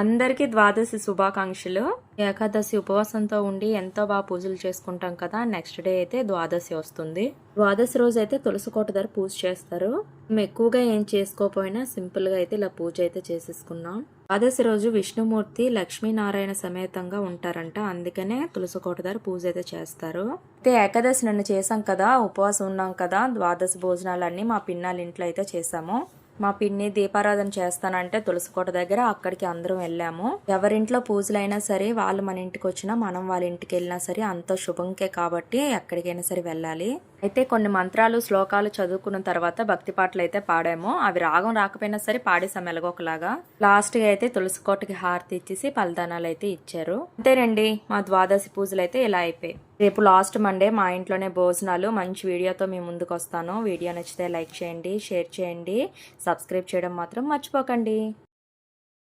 అందరికీ ద్వాదశి శుభాకాంక్షలు. ఏకాదశి ఉపవాసంతో ఉండి ఎంతో బాగా పూజలు చేసుకుంటాం కదా నెక్స్ట్ డే అయితే ద్వాదశి వస్తుంది. ద్వాదశి రోజు అయితే తులసి కోట దగ్గర పూజ చేస్తారు. మేము ఎక్కువగా ఏం చేసుకోకపోయినా సింపుల్గా అయితే ఇలా పూజ అయితే చేసేసుకున్నాం. ద్వాదశి రోజు విష్ణుమూర్తి లక్ష్మీనారాయణ సమేతంగా ఉంటారంట అందుకనే తులసి కోట దగ్గర పూజ అయితే చేస్తారు. అయితే ఏకాదశి నన్ను చేసాం కదా ఉపవాసం ఉన్నాం కదా ద్వాదశి భోజనాలన్నీ మా పిన్నాల ఇంట్లో అయితే చేసాము మా పిన్ని దీపారాధన చేస్తానంటే తులసికోట దగ్గర అక్కడికి అందరం వెళ్ళాము. ఎవరింట్లో పూజలైనా సరే వాళ్ళు మన ఇంటికి వచ్చినా మనం వాళ్ళ ఇంటికి వెళ్ళినా సరే అంత శుభంకే కాబట్టి ఎక్కడికైనా సరే వెళ్ళాలి. అయితే కొన్ని మంత్రాలు శ్లోకాలు చదువుకున్న తర్వాత భక్తి పాటలు అయితే పాడాము. అవి రాగం రాకపోయినా సరే పాడేసాం ఎలాగోకలాగా. లాస్ట్గా అయితే తులసికోటకి హారతి ఇచ్చేసి ఫలదానాలు అయితే ఇచ్చారు. అంతేనండి మా ద్వాదశి పూజలు అయితే ఇలా అయిపోయాయి. రేపు లాస్ట్ మండే మా ఇంట్లోనే భోజనాలు. మంచి వీడియోతో మీ ముందుకు వస్తాను. వీడియో నచ్చితే లైక్ చేయండి షేర్ చేయండి. సబ్స్క్రైబ్ చేయడం మాత్రం మర్చిపోకండి.